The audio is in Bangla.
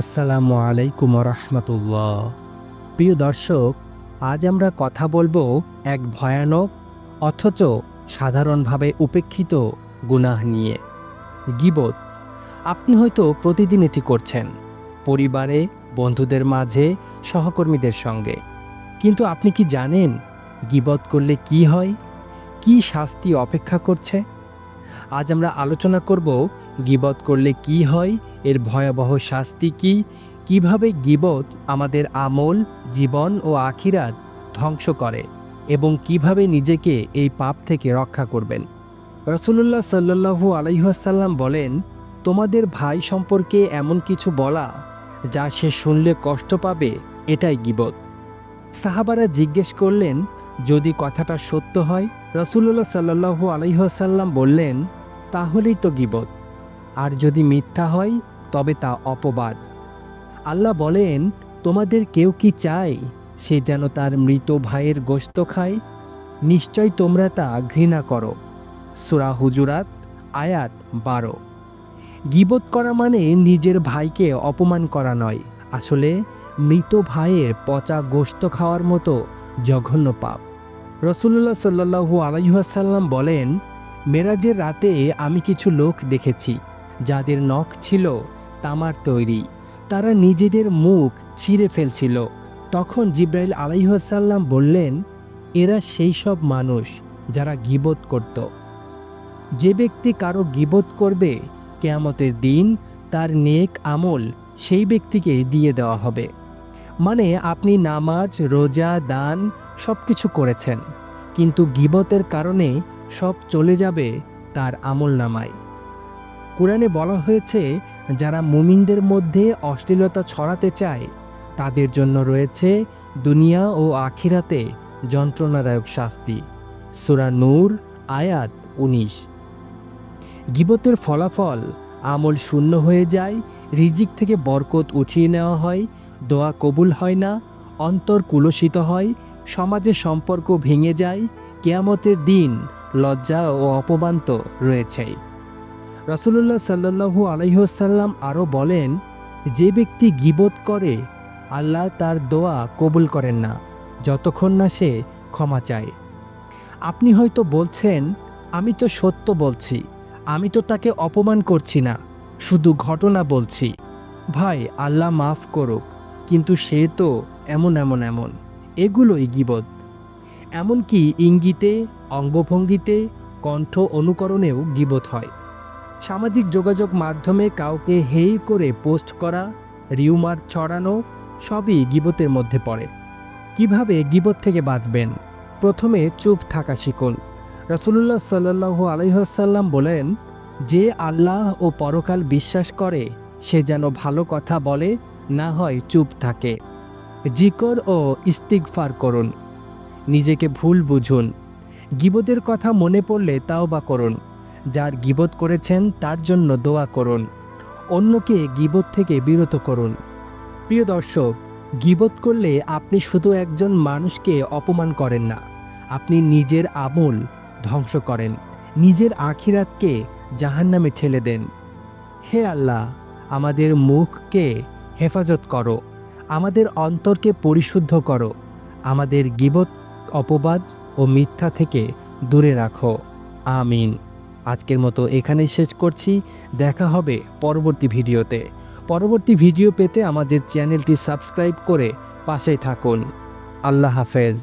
আসসালামু আলাইকুম রহমতুল্লাহ প্রিয় দর্শক, আজ আমরা কথা বলব এক ভয়ানক, অথচ সাধারণভাবে উপেক্ষিত গুনাহ নিয়ে। গিবত, আপনি হয়তো প্রতিদিন এটি করছেন, পরিবারে, বন্ধুদের মাঝে, সহকর্মীদের সঙ্গে। কিন্তু আপনি কি জানেন গিবত করলে কি হয়? কি শাস্তি অপেক্ষা করছে? আজ আমরা আলোচনা করব গিবত করলে কি হয় এর ভয়াবহ শাস্তি কি? কীভাবে গিবত আমাদের আমল, জীবন ও আখিরাত ধ্বংস করে? এবং কীভাবে নিজেকে এই পাপ থেকে রক্ষা করবেন? রসুল্লাহ সাল্লু আলাইহাসাল্লাম বলেন, তোমাদের ভাই সম্পর্কে এমন কিছু বলা যা সে শুনলে কষ্ট পাবে, এটাই গিবত। সাহাবারা জিজ্ঞেস করলেন, যদি কথাটা সত্য হয়? রসুল্লাহ সাল্লু আলাইহাসাল্লাম বললেন, তাহলেই তো গিবত। আর যদি মিথ্যা হয় তবে তা অপবাদ। আল্লাহ বলেন, তোমাদের কেউ কি চায় সে যেন তার মৃত ভাইয়ের গোশত খায়? নিশ্চয় তোমরা তা ঘৃণা করো। সুরা হুজুরাত, আয়াত বারো। গিবত করা মানে নিজের ভাইকে অপমান করা নয়। আসলে, মৃত ভাইয়ের পচা গোশত খাওয়ার মতো জঘন্য পাপ। রসুল্লাহ সাল্লু আলাইহাসাল্লাম বলেন, মেরাজের রাতে আমি কিছু লোক দেখেছি, যাদের নখ ছিল তামার তৈরি। তারা নিজেদের মুখ ছিঁড়ে ফেলছিল। তখন জিব্রাইল আলাইহাসাল্লাম বললেন, এরা সেই সব মানুষ যারা গিবত করত। যে ব্যক্তি কারও গিবত করবে, কেয়ামতের দিন তার নেক আমল সেই ব্যক্তিকে দিয়ে দেওয়া হবে। মানে আপনি নামাজ, রোজা, দান সব কিছু করেছেন, কিন্তু গিবতের কারণে সব চলে যাবে তার আমল নামায় কোরআনে বলা হয়েছে, যারা মুমিনদের মধ্যে অশ্লীলতা ছড়াতে চায়, তাদের জন্য রয়েছে দুনিয়া ও আখিরাতে যন্ত্রণাদায়ক শাস্তি। সুরা নূর, আয়াত উনিশ। গিবতের ফলাফল, আমল শূন্য হয়ে যায়, রিজিক থেকে বরকত উঠিয়ে নেওয়া হয়, দোয়া কবুল হয় না, অন্তর কুলসিত হয় সমাজের সম্পর্ক ভেঙে যায়, কেয়ামতের দিন লজ্জা ও অপমান তো রয়েছেই রসুল্লাহ সাল্লু আলহ্লাম আরও বলেন, যে ব্যক্তি গিবোধ করে, আল্লাহ তার দোয়া কবুল করেন না, যতক্ষণ না সে ক্ষমা চায়। আপনি হয়তো বলছেন, আমি তো সত্য বলছি, আমি তো তাকে অপমান করছি না, শুধু ঘটনা বলছি। ভাই, আল্লাহ মাফ করুক, কিন্তু সে তো এমন এমন এমন, এগুলোই গিবত। এমনকি ইঙ্গিতে, অঙ্গভঙ্গিতে, কণ্ঠ অনুকরণেও গিবত হয়। সামাজিক যোগাযোগ মাধ্যমে কাউকে হেই করে পোস্ট করা, রিউমার ছড়ানো, সবই গিবতের মধ্যে পড়ে। কীভাবে গিবত থেকে বাঁচবেন? প্রথমে চুপ থাকা শিখুন। রসুল্লাহ সাল্লাহ আলহ্লাম বলেন, যে আল্লাহ ও পরকাল বিশ্বাস করে, সে যেন ভালো কথা বলে, না হয় চুপ থাকে। জিকর ও ইস্তিগফার করুন। নিজেকে ভুল বুঝুন। গিবদের কথা মনে পড়লে তাও বা করুন। যার গিবত করেছেন, তার জন্য দোয়া করুন। অন্যকে গিবত থেকে বিরত করুন। প্রিয় দর্শক, গিবত করলে আপনি শুধু একজন মানুষকে অপমান করেন না, আপনি নিজের আমল ধ্বংস করেন, নিজের আখিরাতকে জাহান্নামে ঠেলে দেন। হে আল্লাহ, আমাদের মুখকে হেফাজত করো, আমাদের অন্তরকে পরিশুদ্ধ করো, আমাদের গিবত, অপবাদ ও মিথ্যা থেকে দূরে রাখো। আমিন। আজকের মতো এখানেই শেষ করছি। দেখা হবে পরবর্তী ভিডিওতে। পরবর্তী ভিডিও পেতে আমাদের চ্যানেলটি সাবস্ক্রাইব করে পাশেই থাকুন। আল্লাহ হাফেজ।